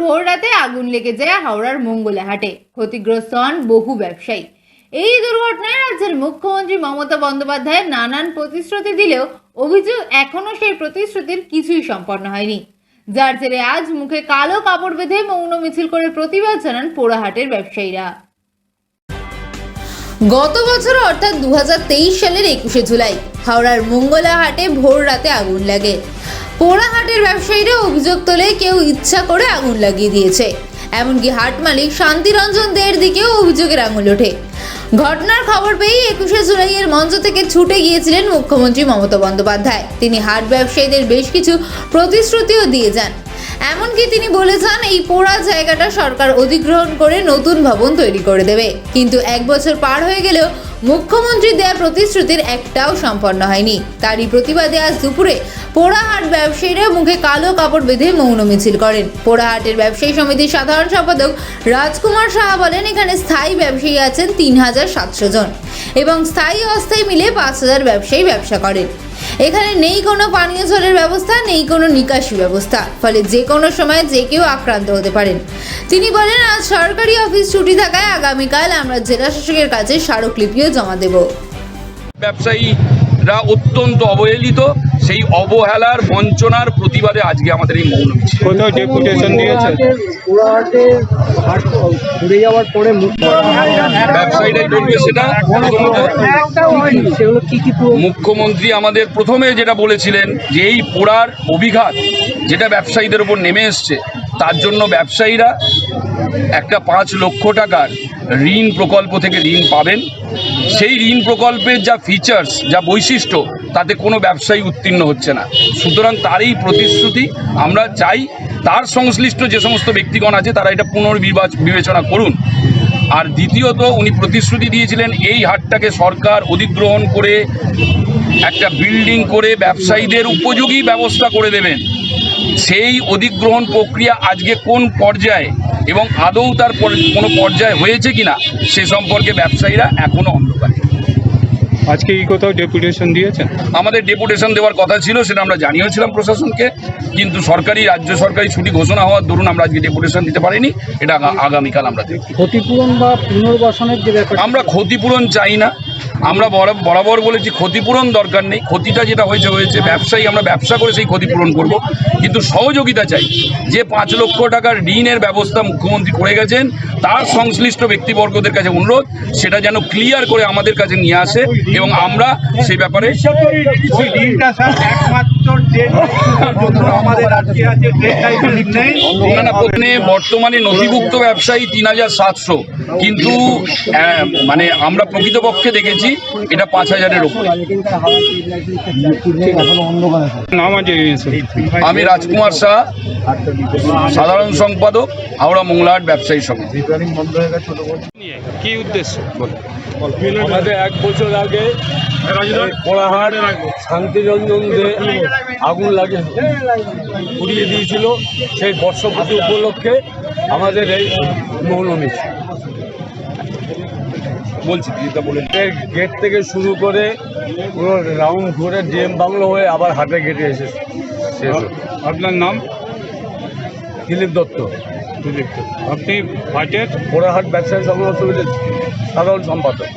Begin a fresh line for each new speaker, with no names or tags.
ভোর রাতে আগুন লেগে যায় হাওড়ার মঙ্গলাহাটে। ক্ষতিগ্রস্ত হন বহু ব্যবসায়ী। এই দুর্ঘটনায় রাজ্যের মুখ্যমন্ত্রী মমতা বন্দ্যোপাধ্যায় নানান প্রতিশ্রুতি দিলেও অভিযোগ এখনও সেই প্রতিশ্রুতির কিছুই সম্পন্ন হয়নি। যার জেরে আজ মুখে কালো কাপড় বেঁধে মৌন মিছিল করে প্রতিবাদ জানান পোড়াহাটের ব্যবসায়ীরা। গত বছর অর্থাৎ দু হাজার তেইশ সালের একুশে জুলাই হাওড়ার মঙ্গলাহাটে ভোর রাতে আগুন লাগে। পোড়াহাটের ব্যবসায়ীরা অভিযোগ তোলে কেউ ইচ্ছা করে আগুন লাগিয়ে দিয়েছে। এমনকি হাট মালিক শান্তিরঞ্জন দের দিকেও অভিযোগের আঙুল ওঠে। ঘটনার খবর পেয়েই একুশে জুলাইয়ের মঞ্চ থেকে ছুটে গিয়েছিলেন মুখ্যমন্ত্রী মমতা বন্দ্যোপাধ্যায়। তিনি হাট ব্যবসায়ীদের বেশ কিছু প্রতিশ্রুতিও দিয়ে যান। এমনকি তিনি বলেছেন এই পোড়া জায়গাটা সরকার অধিগ্রহণ করে নতুন ভবন তৈরি করে দেবে। কিন্তু এক বছর পার হয়ে গেলেও মুখ্যমন্ত্রী দেয়া প্রতিশ্রুতির একটাও সম্পন্ন হয়নি। তারই প্রতিবাদে আজ দুপুরে পোড়াহাট ব্যবসায়ীরা মুখে কালো কাপড় বেঁধে মৌন মিছিল করেন। পোড়াহাটের ব্যবসায়ী সমিতির সাধারণ সম্পাদক রাজকুমার সাহা বলেন, এখানে স্থায়ী ব্যবসায়ী আছেন তিন হাজার সাতশো জন এবং স্থায়ী অস্থায়ী মিলে পাঁচ হাজার ব্যবসায়ী ব্যবসা করেন। এখানে নেই কোনো পানীয় জলের ব্যবস্থা, নেই কোনো নিকাশি ব্যবস্থা। ফলে যে কোনো সময় যে কেউ আক্রান্ত হতে পারেন। তিনি বলেন, আজ সরকারি অফিস ছুটি থাকায় আগামীকাল আমরা জেলাশাসকের কাছে স্মারকলিপিও জমা দেব।
ব্যবসায়ীরা অত্যন্ত অবহেলিত। সেই অবহেলার বঞ্চনার প্রতিবাদে আজকে আমাদের এই মৌন
কোথাও ডেপুটেশন দিয়েছে
ব্যবসায়ীরাই বলবে সেটা মুখ্যমন্ত্রী আমাদের প্রথমে যেটা বলেছিলেন যে এই পোড়ার অভিঘাত যেটা ব্যবসায়ীদের উপর নেমে এসছে তার জন্য ব্যবসায়ীরা একটা পাঁচ লক্ষ টাকার ঋণ প্রকল্প থেকে ঋণ পাবেন। সেই ঋণ প্রকল্পের যা ফিচার্স যা বৈশিষ্ট্য, তাতে কোনো ব্যবসায়ী উত্তীর্ণ হচ্ছে না। সুতরাং তারই প্রতিশ্রুতি আমরা চাই, তার সংশ্লিষ্ট যে সমস্ত ব্যক্তিগণ আছে, তারা এটা পুনর্বিবাচ বিবেচনা করুন। আর দ্বিতীয়ত, উনি প্রতিশ্রুতি দিয়েছিলেন, এই হাটটাকে সরকার অধিগ্রহণ করে একটা বিল্ডিং করে ব্যবসায়ীদের উপযোগী ব্যবস্থা করে দেবেন। সেই অধিগ্রহণ প্রক্রিয়া আজকে কোন পর্যায়ে? এবং আদৌ তার পর- কোনো পর্যায়ে হয়েছে কিনা সে সম্পর্কে ব্যবসায়ীরা এখনও অন্ধকারে।
আজকে কি কোথাও ডেপুটেশন দিয়েছেন?
আমাদের ডেপুটেশন দেওয়ার কথা ছিল সেটা আমরা জানিয়েছিলাম প্রশাসনকে কিন্তু সরকারি রাজ্য সরকারি ছুটি ঘোষণা হওয়ার দরুন আমরা আজকে ডেপুটেশন দিতে পারিনি এটা আগামীকাল আমরা দেখব।
ক্ষতিপূরণ বা পুনর্বাসনের যে
আমরা ক্ষতিপূরণ চাই না আমরা বরা- বরাবর বলেছি ক্ষতিপূরণ দরকার নেই। ক্ষতিটা যেটা হয়েছে হয়েছে। ব্যবসায়ী, আমরা ব্যবসা করে সেই ক্ষতিপূরণ করব। কিন্তু সহযোগিতা চাই যে পাঁচ লক্ষ টাকার ঋণের ব্যবস্থা মুখ্যমন্ত্রী করে গেছেন, তার সংশ্লিষ্ট ব্যক্তিবর্গদের কাছে অনুরোধ, সেটা যেন ক্লিয়ার করে আমাদের কাছে নিয়ে আসে এবং আমরা সেই ব্যাপারে
আমাদের আজকে আছে নেই।
বর্তমানে নথিভুক্ত ব্যবসায়ী তিন হাজার সাতশো। কিন্তু মানে আমরা প্রকৃতপক্ষে দেখেছি এটা পাঁচ হাজারের ওপরে আমি রাজকুমার শাহ সাধারণ সম্পাদক হাওড়া মোংলাহাট ব্যবসায়ী সমিতি
কি উদ্দেশ্য?
আমাদের এক বছর আগে পোড়াহাট শান্তিরঞ্জন দে আগুন লাগে। পুড়িয়ে দিয়েছিল সেই বর্ষপতি উপলক্ষে আমাদের এই মৌনমিছিল
বলছি দিদিটা বলে
গেট থেকে শুরু করে পুরো রাউন্ড ঘুরে ডিএম বাংলো হয়ে আবার হাটে গেটে এসে
আপনার নাম?
দিলীপ দত্ত।
দিলীপ দত্ত। আপনি হাটের?
পোড়াহাট ব্যবসায়ী সংগ্রহ সমিতির সাধারণ সম্পাদক।